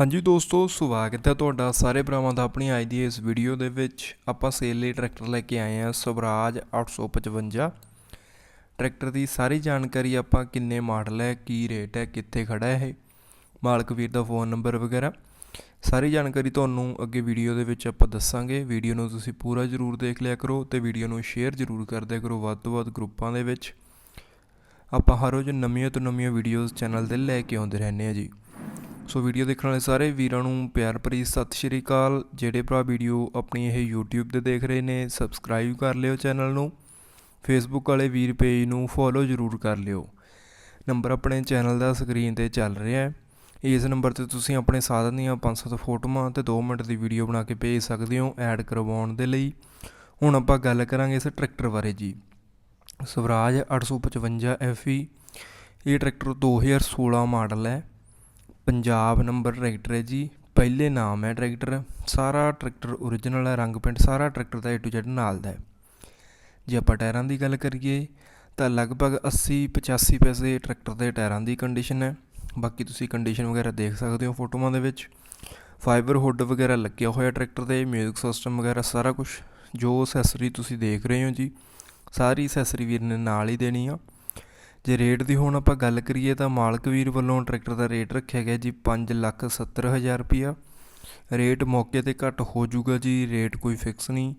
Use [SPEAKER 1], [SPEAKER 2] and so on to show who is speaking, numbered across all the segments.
[SPEAKER 1] ਹਾਂਜੀ ਦੋਸਤੋ, ਸਵਾਗਤ ਹੈ ਤੁਹਾਡਾ ਸਾਰੇ ਭਰਾਵਾਂ ਦਾ ਆਪਣੀ ਅੱਜ ਦੀ ਇਸ ਵੀਡੀਓ ਦੇ ਵਿੱਚ। ਆਪਾਂ ਸੇਲ ਲਈ ਟਰੈਕਟਰ ਲੈ ਕੇ ਆਏ ਹਾਂ, ਸਵਰਾਜ 855 ਟਰੈਕਟਰ ਦੀ ਸਾਰੀ ਜਾਣਕਾਰੀ ਆਪਾਂ ਕਿੰਨੇ ਮਾਡਲ ਹੈ, ਕੀ ਰੇਟ ਹੈ, ਕਿੱਥੇ ਖੜਾ ਹੈ ਇਹ ਮਾਲਕ ਵੀਰ ਦਾ ਫੋਨ ਨੰਬਰ ਵਗੈਰਾ। ਸਾਰੀ ਜਾਣਕਾਰੀ ਤੁਹਾਨੂੰ ਅੱਗੇ ਵੀਡੀਓ ਦੇ ਵਿੱਚ ਆਪਾਂ ਦੱਸਾਂਗੇ। ਵੀਡੀਓ ਨੂੰ ਤੁਸੀਂ ਪੂਰਾ ਜ਼ਰੂਰ ਦੇਖ ਲਿਆ ਕਰੋ ਤੇ ਵੀਡੀਓ ਨੂੰ ਸ਼ੇਅਰ ਜ਼ਰੂਰ ਕਰਦਿਆ ਕਰੋ ਵੱਧ ਤੋਂ ਵੱਧ ਗਰੁੱਪਾਂ ਦੇ ਵਿੱਚ। ਆਪਾਂ ਹਰ ਰੋਜ਼ ਨਵੀਆਂ ਤੋਂ ਨਵੀਆਂ ਵੀਡੀਓਜ਼ ਚੈਨਲ ਤੇ ਲੈ ਕੇ ਆਉਂਦੇ ਰਹਿੰਦੇ ਆ ਜੀ। ਸੋ ਵੀਡੀਓ ਦੇਖਣ ਵਾਲੇ ਸਾਰੇ ਵੀਰਾਂ ਨੂੰ ਪਿਆਰ ਭਰੀ ਸਤਿ ਸ਼੍ਰੀ ਅਕਾਲ। ਜਿਹੜੇ ਭਰਾ ਵੀਡੀਓ ਆਪਣੀ ਇਹ YouTube ਤੇ ਦੇਖ ਰਹੇ ਨੇ ਸਬਸਕ੍ਰਾਈਬ ਕਰ ਲਿਓ ਚੈਨਲ ਨੂੰ। ਫੇਸਬੁੱਕ ਵਾਲੇ ਵੀਰ ਪੇਜ ਨੂੰ ਫੋਲੋ ਜ਼ਰੂਰ ਕਰ ਲਿਓ। ਨੰਬਰ ਆਪਣੇ ਚੈਨਲ ਦਾ ਸਕਰੀਨ ਤੇ ਚੱਲ ਰਿਹਾ ਹੈ। ਇਸ ਨੰਬਰ ਤੇ ਤੁਸੀਂ ਆਪਣੇ ਸਾਧਨ ਦੀਆਂ 500 ਫੋਟੋਆਂ ਤੇ 2 ਮਿੰਟ ਦੀ ਵੀਡੀਓ ਬਣਾ ਕੇ ਭੇਜ ਸਕਦੇ ਹੋ ਐਡ ਕਰਵਾਉਣ ਦੇ ਲਈ। ਹੁਣ ਆਪਾਂ ਗੱਲ ਕਰਾਂਗੇ ਇਸ ਟਰੈਕਟਰ ਬਾਰੇ ਜੀ। ਸਵਰਾਜ 855 FE ਇਹ ਟਰੈਕਟਰ 2016 ਮਾਡਲ ਹੈ। ਪੰਜਾਬ ਨੰਬਰ ਟਰੈਕਟਰ ਹੈ ਜੀ, ਪਹਿਲੇ ਨਾਮ ਹੈ ਟਰੈਕਟਰ, ਸਾਰਾ ਟਰੈਕਟਰ ਓਰੀਜਨਲ ਹੈ, ਰੰਗ ਪੈਂਟ ਸਾਰਾ ਟਰੈਕਟਰ ਦਾ A to Z ਨਾਲ ਦਾ ਹੈ। ਜੇ ਆਪਾਂ ਟਾਇਰਾਂ ਦੀ ਗੱਲ ਕਰੀਏ, ਤਾਂ ਲਗਭਗ 80 85 ਪੈਸੇ ਟਰੈਕਟਰ ਦੇ ਟਾਇਰਾਂ ਦੀ ਕੰਡੀਸ਼ਨ ਹੈ। ਬਾਕੀ ਤੁਸੀਂ ਕੰਡੀਸ਼ਨ ਵਗੈਰਾ ਦੇਖ ਸਕਦੇ ਹੋ ਫੋਟੋਆਂ ਦੇ ਵਿੱਚ। ਫਾਈਬਰ ਹੁੱਡ ਵਗੈਰਾ ਲੱਗਿਆ ਹੋਇਆ ਟਰੈਕਟਰ ਦੇ ਮਿਊਜ਼ਿਕ ਸਿਸਟਮ ਵਗੈਰਾ ਸਾਰਾ ਕੁਝ ਜੋ ਅਸੈਸਰੀ ਤੁਸੀਂ ਦੇਖ ਰਹੇ ਹੋ ਜੀ, ਸਾਰੀ ਅਸੈਸਰੀ ਵੀਰ ਨੇ ਨਾਲ ਹੀ ਦੇਣੀ ਆ। ਜੇ ਰੇਟ ਦੀ ਹੁਣ ਆਪਾਂ ਗੱਲ ਕਰੀਏ ਤਾਂ ਮਾਲਕ ਵੀਰ ਵੱਲੋਂ ਟਰੈਕਟਰ ਦਾ ਰੇਟ ਰੱਖਿਆ ਗਿਆ ਜੀ 570000 ਰੁਪਿਆ ਰੇਟ ਮੌਕੇ ਤੇ ਘੱਟ ਹੋ ਜਾਊਗਾ ਜੀ, ਰੇਟ ਕੋਈ ਫਿਕਸ ਨਹੀਂ।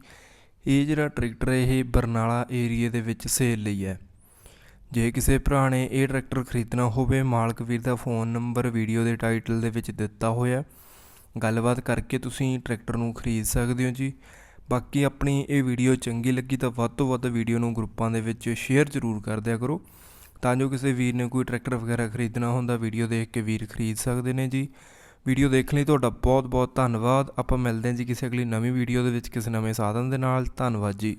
[SPEAKER 1] ਇਹ ਜਿਹੜਾ ਟਰੈਕਟਰ ਇਹ ਬਰਨਾਲਾ ਏਰੀਏ ਦੇ ਵਿੱਚ ਸੇਲ ਲਈ ਹੈ। ਜੇ ਕਿਸੇ ਭਰਾ ਨੇ ਇਹ ਟਰੈਕਟਰ ਖਰੀਦਣਾ ਹੋਵੇ, ਮਾਲਕ ਵੀਰ ਦਾ ਫੋਨ ਨੰਬਰ ਵੀਡੀਓ ਦੇ ਟਾਈਟਲ ਦੇ ਵਿੱਚ ਦਿੱਤਾ ਹੋਇਆ। ਗੱਲਬਾਤ ਕਰਕੇ ਤੁਸੀਂ ਟਰੈਕਟਰ ਨੂੰ ਖਰੀਦ ਸਕਦੇ ਹੋ ਜੀ। ਬਾਕੀ ਆਪਣੀ ਇਹ ਵੀਡੀਓ ਚੰਗੀ ਲੱਗੀ ਤਾਂ ਵੱਧ ਤੋਂ ਵੱਧ ਵੀਡੀਓ ਨੂੰ ਗਰੁੱਪਾਂ ਦੇ ਵਿੱਚ ਸ਼ੇਅਰ ਜ਼ਰੂਰ ਕਰ ਦਿਆ ਕਰੋ। ਤਾਂ ਜੋ ਕਿਸੇ ਵੀਰ ਨੇ ਕੋਈ ਟਰੈਕਟਰ ਵਗੈਰਾ ਖਰੀਦਣਾ ਹੁੰਦਾ, ਵੀਡੀਓ ਦੇਖ ਕੇ ਵੀਰ ਖਰੀਦ ਸਕਦੇ ਨੇ ਜੀ। ਵੀਡੀਓ ਦੇਖਣ ਲਈ ਤੁਹਾਡਾ ਬਹੁਤ ਬਹੁਤ ਧੰਨਵਾਦ। ਆਪਾਂ ਮਿਲਦੇ ਹਾਂ ਜੀ ਕਿਸੇ ਅਗਲੀ ਨਵੀਂ ਵੀਡੀਓ ਦੇ ਵਿੱਚ ਕਿਸੇ ਨਵੇਂ ਸਾਧਨ ਦੇ ਨਾਲ। ਧੰਨਵਾਦ ਜੀ।